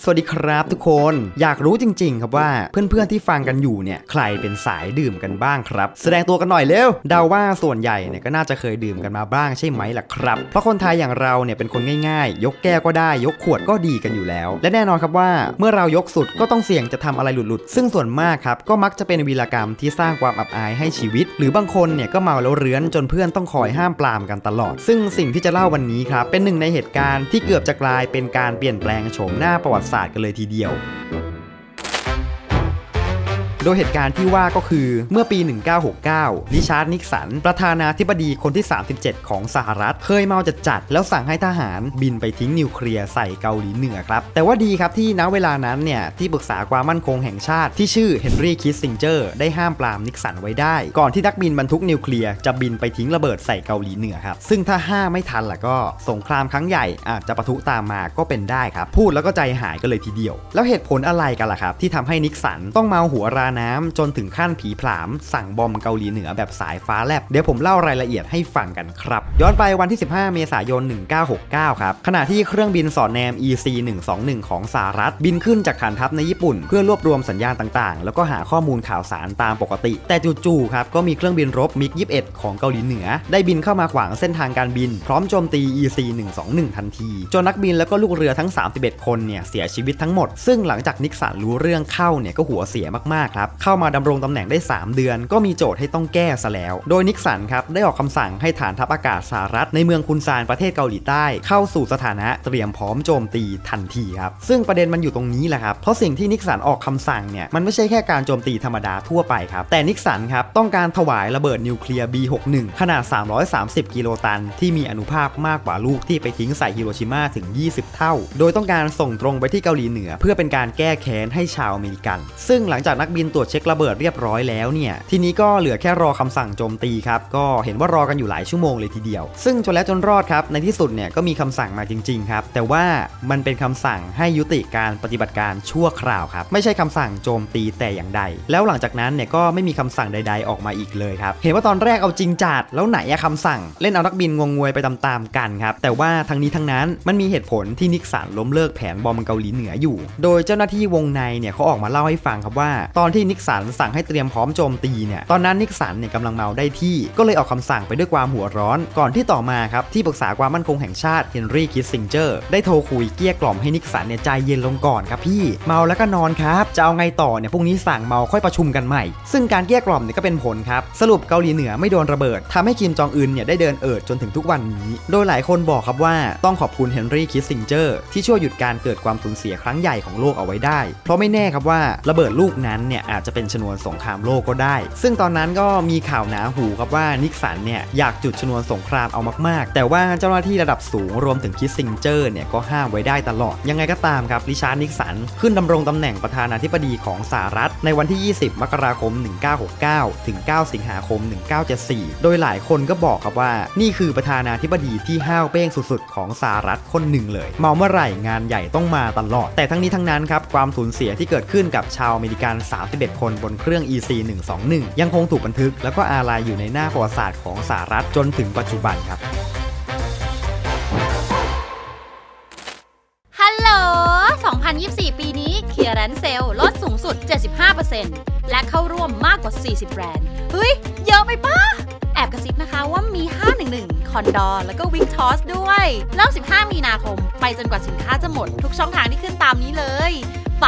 สวัสดีครับทุกคน อยากรู้จริง ๆ ครับว่าเพื่อนๆที่ฟังกันอยู่เนี่ยใครเป็นสายดื่มกันบ้างครับ แสดงตัวกันหน่อยเร็วเดาว่าส่วนใหญ่เนี่ยก็น่าจะเคยดื่มกันมาบ้างใช่ไหมล่ะครับ เพราะคนไทยอย่างเราเนี่ยเป็นคนง่ายๆ ยกแก้วก็ได้ยกขวดก็ดีกันอยู่แล้ว และแน่นอนครับว่าเมื่อเรายกสุดก็ต้องเสี่ยงจะทำอะไรหลุดๆ ซึ่งส่วนมากครับก็มักจะเป็นวีรกรรมที่สร้างความอับอายให้ชีวิต หรือบางคนเนี่ยก็เมาแล้วเรื้อนจนเพื่อนต้องคอยห้ามปรามกันตลอด ซึ่งสิ่งที่จะเล่าวันนี้ครับเป็นหนึ่งในเหตุการณ์ที่เกือบจะกลายเป็นการเปลี่ยนแปลงโฉมหน้าประวัติศาสตร์กันเลยทีเดียว โดยเหตุการณ์ที่ว่าก็คือเมื่อปี 1969 ริชาร์ดนิกสัน ประธานาธิบดีคนที่ 37 ของสหรัฐ เคยเมาจัดจัดแล้วสั่งให้ทหารบินไปทิ้งนิวเคลียร์ใส่เกาหลีเหนือครับ แต่ว่าดีครับที่ณเวลานั้นเนี่ย ที่ปรึกษาความมั่นคงแห่งชาติที่ชื่อเฮนรี่คิสซิงเจอร์ได้ห้ามปรามนิกสันไว้ได้ ก่อนที่นักบินบรรทุกนิวเคลียร์จะบินไปทิ้งระเบิดใส่เกาหลีเหนือครับซึ่งถ้าห้ามไม่ทันล่ะก็สงครามครั้งใหญ่อาจจะปะทุตามมาก็เป็นได้ครับพูดแล้วก็ใจหายกันเลยทีเดียว แล้วเหตุผลอะไรกันล่ะครับที่ทำให้นิกสันต้องเมาหัวราน้ำจนถึงขั้นผีผลาม สั่งบอมเกาหลีเหนือแบบสายฟ้าแลบ เดี๋ยวผมเล่ารายละเอียดให้ฟังกันครับ ย้อนไปวันที่ 15 เมษายน 1969 ครับ ขณะที่เครื่องบินสอดแนม EC 121ของสหรัฐ บินขึ้นจากฐานทัพในญี่ปุ่น เพื่อรวบรวมสัญญาณต่างๆ แล้วก็หาข้อมูลข่าวสารตามปกติ แต่จู่ๆครับก็มีเครื่องบินรบมิก21 ของเกาหลีเหนือ ได้บินเข้ามาขวางเส้นทางการบิน พร้อมโจมตี EC 121ทันทีจนนักบินแล้วก็ลูกเรือทั้ง 31 คนเนี่ยเสียชีวิตทั้งหมด ซึ่งหลังจากนิกสันรู้เรื่องเข้าเนี่ยก็หัวเสียมากๆครับเข้ามาดำรงตำแหน่งได้ 3 เดือน ก็มีโจทย์ให้ต้องแก้ซะแล้ว โดยนิกสันครับได้ออกคำสั่งให้ฐานทัพอากาศสหรัฐในเมืองคุนซานประเทศเกาหลีใต้ เข้าสู่สถานะเตรียมพร้อมโจมตีทันทีครับซึ่งประเด็นมันอยู่ตรงนี้แหละครับเพราะสิ่งที่นิกสันออกคำสั่งเนี่ยมันไม่ใช่แค่การโจมตีธรรมดาทั่วไปครับแต่นิกสันครับต้องการถวายระเบิดนิวเคลียร์ B61 ขนาด 330 กิโลตัน ที่มีอนุภาคมากกว่าลูกที่ไปทิ้งใส่ฮิโรชิมาถึง 20 เท่า โดยต้องการส่งตรงไปที่เกาหลีเหนือ เพื่อเป็นการแก้แค้นให้ชาวอเมริกัน ซึ่งหลังจากนักบินตรวจเช็คระเบิดเรียบร้อยแล้วเนี่ยทีนี้ก็เหลือแค่รอคำสั่งโจมตีครับก็เห็นว่ารอกันอยู่หลายชั่วโมงเลยทีเดียว ซึ่งจนแล้วจนรอดครับในที่สุดเนี่ยก็มีคำสั่งมาจริงๆครับแต่ว่ามันเป็นคำสั่งให้ยุติการปฏิบัติการชั่วคราวครับไม่ใช่คำสั่งโจมตีแต่อย่างใด แล้วหลังจากนั้นเนี่ยก็ไม่มีคำสั่งใด ๆออกมาอีกเลยครับเห็นว่าตอนแรกเอาจริงจัดแล้วไหนอะคำสั่ง เล่นเอานักบินงงงวยไปตามๆกันครับแต่ว่าทั้งนี้ทั้งนั้นมันมีเหตุผลที่นิกสันล้มเลิกแผนบอมเกาหลีเหนืออยู่ โดยเจ้าหน้าที่วงในเนี่ยเขาออกมาเล่าให้ฟังครับว่า ตอนที่นิกสันสั่งให้เตรียมพร้อมโจมตีเนี่ยตอนนั้นนิกสันเนี่ยกำลังเมาได้ที่ ก็เลยออกคำสั่งไปด้วยความหัวร้อน ก่อนที่ต่อมาครับที่ปรึกษาความมั่นคงแห่งชาติเฮนรี่คิสซิงเจอร์ได้โทรคุยเกลี้ยกล่อมให้นิกสันเนี่ยใจเย็นลงก่อนครับพี่ เมาแล้วก็นอนครับจะเอาไงต่อเนี่ยพรุ่งนี้สั่งเมาค่อยประชุมกันใหม่ ซึ่งการเกลี้ยกล่อมเนี่ยก็เป็นผลครับสรุปเกาหลีเหนือไม่โดนระเบิดทำให้คิมจองอึนเนี่ยได้เดินเอิดจนถึงทุกวันนี้ โดยหลายคนบอกครับว่าต้องขอบคุณเฮนรี่คิสซิงเจอร์ที่ช่วยหยุดการเกิดความสูญเสียครั้งใหญ่ของโลกเอาไว้ได้ เพราะไม่แน่ครับว่าระเบิดลูกนั้นเนี่ยอาจจะเป็นชนวนสงครามโลกก็ได้ ซึ่งตอนนั้นก็มีข่าวหนาหูครับว่านิกสันเนี่ยอยากจุดชนวนสงครามเอามากๆ แต่ว่าเจ้าหน้าที่ระดับสูงรวมถึงคิสซิงเจอร์เนี่ยก็ห้ามไว้ได้ตลอด ยังไงก็ตามครับริชาร์ดนิกสันขึ้นดำรงตำแหน่งประธานาธิบดีของสหรัฐ ในวันที่ 20 มกราคม 1969 ถึง 9 สิงหาคม 1974 โดยหลายคนก็บอกครับว่านี่คือประธานาธิบดีที่ห้าวเป้งสุดๆ ของสหรัฐคนหนึ่งเลย เมาเมื่อไหร่งานใหญ่ต้องมาตลอด แต่ทั้งนี้ทั้งนั้นครับความสูญเสียที่เกิดขึ้นกับชาวอเมริกัน31คนบนเครื่อง EC 121 ยังคงถูกบันทึก แล้วก็อาลัยอยู่ในหน้าประวัติศาสตร์ของสหรัฐจนถึงปัจจุบันครับ ฮัลโหล 2024 ปีนี้เคลียร์แรนเซลลดสูงสุด 75%และเข้าร่วมมากกว่า 40 แบรนด์ เฮ้ย เยอะไปปะแอบกระซิบนะคะว่ามี 511 คอนดอร์ แล้วก็วิงทอสด้วยเริ่ม 15 มีนาคม ไปจนกว่าสินค้าจะหมด ทุกช่องทางที่ขึ้นตามนี้เลย ไป